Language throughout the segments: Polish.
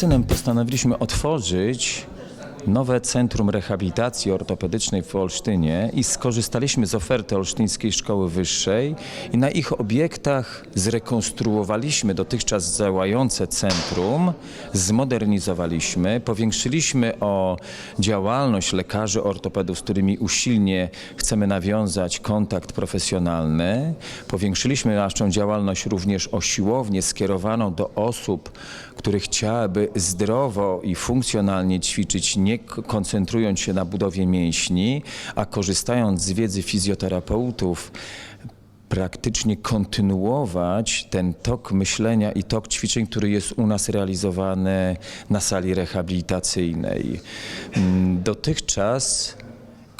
synem postanowiliśmy otworzyć nowe Centrum Rehabilitacji Ortopedycznej w Olsztynie i skorzystaliśmy z oferty Olsztyńskiej Szkoły Wyższej i na ich obiektach zrekonstruowaliśmy dotychczas działające centrum, zmodernizowaliśmy, powiększyliśmy o działalność lekarzy ortopedów, z którymi usilnie chcemy nawiązać kontakt profesjonalny. Powiększyliśmy naszą działalność również o siłownię skierowaną do osób, które chciałyby zdrowo i funkcjonalnie ćwiczyć, nie k- koncentrując się na budowie mięśni, a korzystając z wiedzy fizjoterapeutów, praktycznie kontynuować ten tok myślenia i tok ćwiczeń, który jest u nas realizowany na sali rehabilitacyjnej. Mm, Dotychczas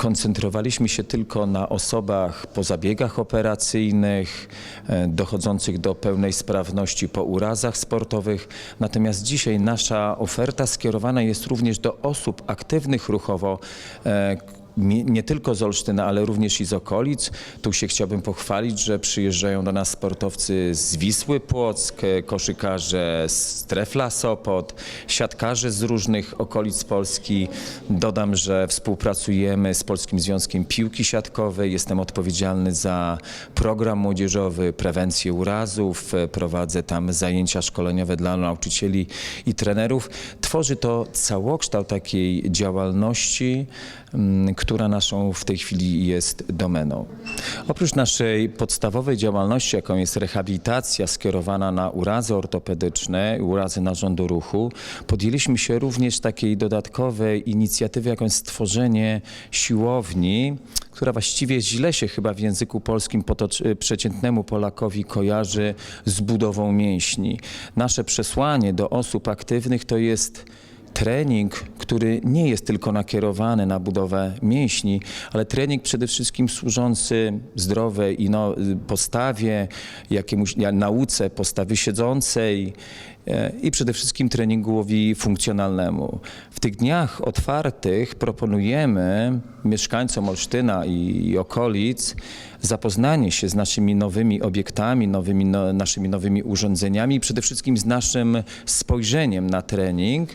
koncentrowaliśmy się tylko na osobach po zabiegach operacyjnych, e, dochodzących do pełnej sprawności po urazach sportowych. Natomiast dzisiaj nasza oferta skierowana jest również do osób aktywnych ruchowo, e, nie tylko z Olsztyna, ale również i z okolic. Tu się chciałbym pochwalić, że przyjeżdżają do nas sportowcy z Wisły Płock, koszykarze z Trefla Sopot, siatkarze z różnych okolic Polski. Dodam, że współpracujemy z Polskim Związkiem Piłki Siatkowej. Jestem odpowiedzialny za program młodzieżowy, prewencję urazów. Prowadzę tam zajęcia szkoleniowe dla nauczycieli i trenerów. Tworzy to całokształt takiej działalności, mm, która naszą w tej chwili jest domeną. Oprócz naszej podstawowej działalności, jaką jest rehabilitacja skierowana na urazy ortopedyczne urazy narządu ruchu, podjęliśmy się również takiej dodatkowej inicjatywy, jaką jest stworzenie siłowni, która właściwie źle się chyba w języku polskim potocz- przeciętnemu Polakowi kojarzy z budową mięśni. Nasze przesłanie do osób aktywnych to jest trening, który nie jest tylko nakierowany na budowę mięśni, ale trening przede wszystkim służący zdrowej no, postawie, jakiemuś ja- nauce postawy siedzącej i przede wszystkim treningowi funkcjonalnemu. W tych dniach otwartych proponujemy mieszkańcom Olsztyna i, i okolic zapoznanie się z naszymi nowymi obiektami, nowymi, no, naszymi nowymi urządzeniami i przede wszystkim z naszym spojrzeniem na trening.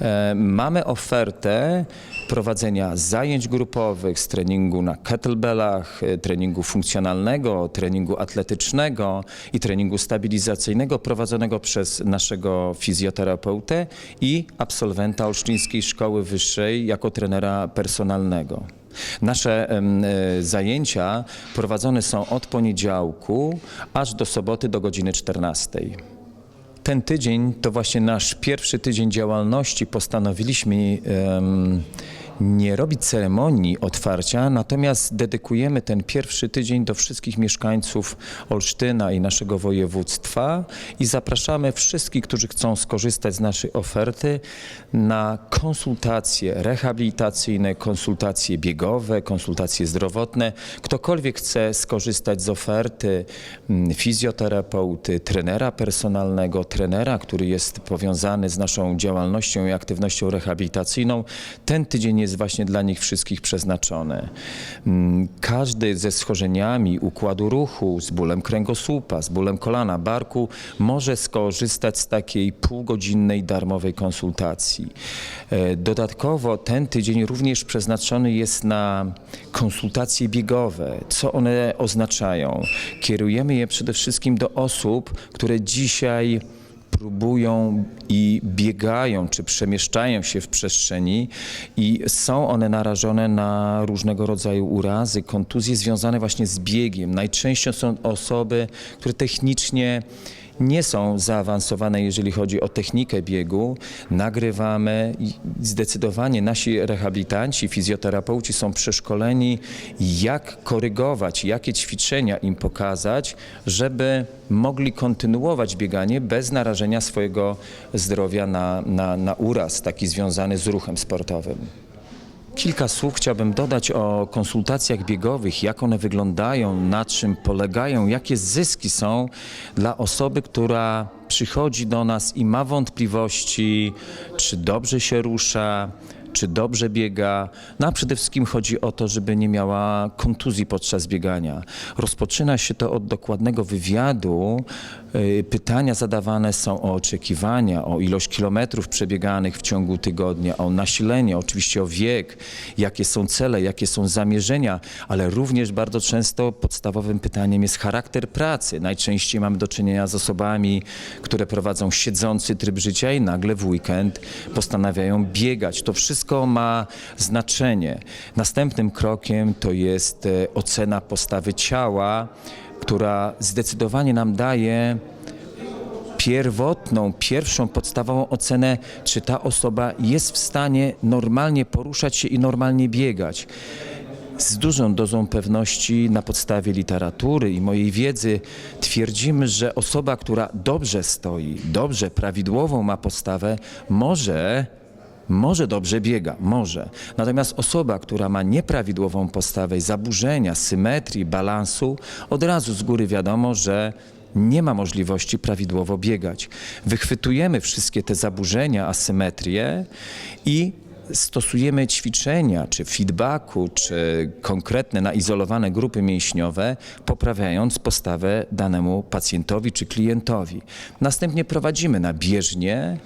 E, mamy ofertę prowadzenia zajęć grupowych z treningu na kettlebellach, e, treningu funkcjonalnego, treningu atletycznego i treningu stabilizacyjnego prowadzonego przez naszego fizjoterapeutę i absolwenta Olsztyńskiej Szkoły Wyższej jako trenera personalnego. Nasze e, zajęcia prowadzone są od poniedziałku aż do soboty do godziny 14. Ten tydzień to właśnie nasz pierwszy tydzień działalności. Postanowiliśmy em, nie robić ceremonii otwarcia, natomiast dedykujemy ten pierwszy tydzień do wszystkich mieszkańców Olsztyna i naszego województwa i zapraszamy wszystkich, którzy chcą skorzystać z naszej oferty na konsultacje rehabilitacyjne, konsultacje biegowe, konsultacje zdrowotne. Ktokolwiek chce skorzystać z oferty mm, fizjoterapeuty, trenera personalnego, trenera, który jest powiązany z naszą działalnością i aktywnością rehabilitacyjną, ten tydzień jest właśnie dla nich wszystkich przeznaczony. Mm, Każdy ze schorzeniami układu ruchu, z bólem kręgosłupa, z bólem kolana, barku, może skorzystać z takiej półgodzinnej darmowej konsultacji. E, Dodatkowo ten tydzień również przeznaczony jest na konsultacje biegowe. Co one oznaczają? Kierujemy je przede wszystkim do osób, które dzisiaj próbują i biegają, czy przemieszczają się w przestrzeni i są one narażone na różnego rodzaju urazy, kontuzje związane właśnie z biegiem. Najczęściej są osoby, które technicznie nie są zaawansowane, jeżeli chodzi o technikę biegu. Nagrywamy zdecydowanie nasi rehabilitanci, fizjoterapeuci są przeszkoleni, jak korygować, jakie ćwiczenia im pokazać, żeby mogli kontynuować bieganie bez narażenia swojego zdrowia na, na, na uraz, taki związany z ruchem sportowym. Kilka słów chciałbym dodać o konsultacjach biegowych, jak one wyglądają, na czym polegają, jakie zyski są dla osoby, która przychodzi do nas i ma wątpliwości, czy dobrze się rusza, czy dobrze biega. No a przede wszystkim chodzi o to, żeby nie miała kontuzji podczas biegania. Rozpoczyna się to od dokładnego wywiadu y, pytania zadawane są o oczekiwania, o ilość kilometrów przebieganych w ciągu tygodnia, o nasilenie, oczywiście o wiek, jakie są cele, jakie są zamierzenia, ale również bardzo często podstawowym pytaniem jest charakter pracy. Najczęściej mamy do czynienia z osobami, które prowadzą siedzący tryb życia i nagle w weekend postanawiają biegać. To wszystko ma znaczenie. Następnym krokiem to jest e, ocena postawy ciała, która zdecydowanie nam daje pierwotną, pierwszą podstawową ocenę, czy ta osoba jest w stanie normalnie poruszać się i normalnie biegać. Z dużą dozą pewności na podstawie literatury i mojej wiedzy twierdzimy, że osoba, która dobrze stoi, dobrze, prawidłową ma postawę, może może dobrze biega, może. Natomiast osoba, która ma nieprawidłową postawę, zaburzenia, symetrii, balansu, od razu z góry wiadomo, że nie ma możliwości prawidłowo biegać. Wychwytujemy wszystkie te zaburzenia, asymetrie i stosujemy ćwiczenia, czy feedbacku, czy konkretne naizolowane grupy mięśniowe, poprawiając postawę danemu pacjentowi czy klientowi. Następnie prowadzimy na bieżnię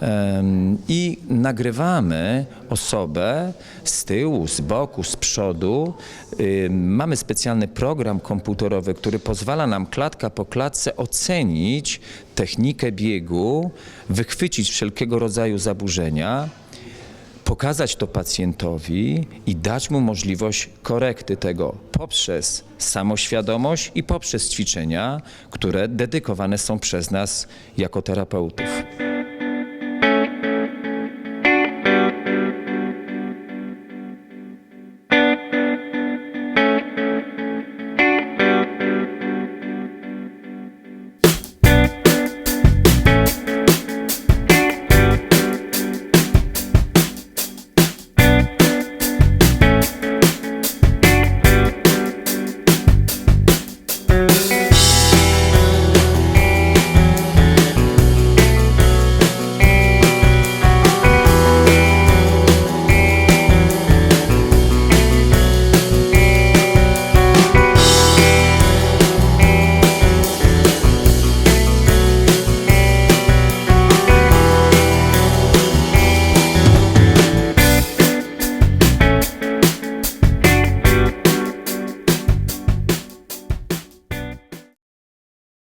em, i nagrywamy osobę z tyłu, z boku, z przodu. Ym, Mamy specjalny program komputerowy, który pozwala nam klatka po klatce ocenić technikę biegu, wychwycić wszelkiego rodzaju zaburzenia pokazać to pacjentowi i dać mu możliwość korekty tego poprzez samoświadomość i poprzez ćwiczenia, które dedykowane są przez nas jako terapeutów.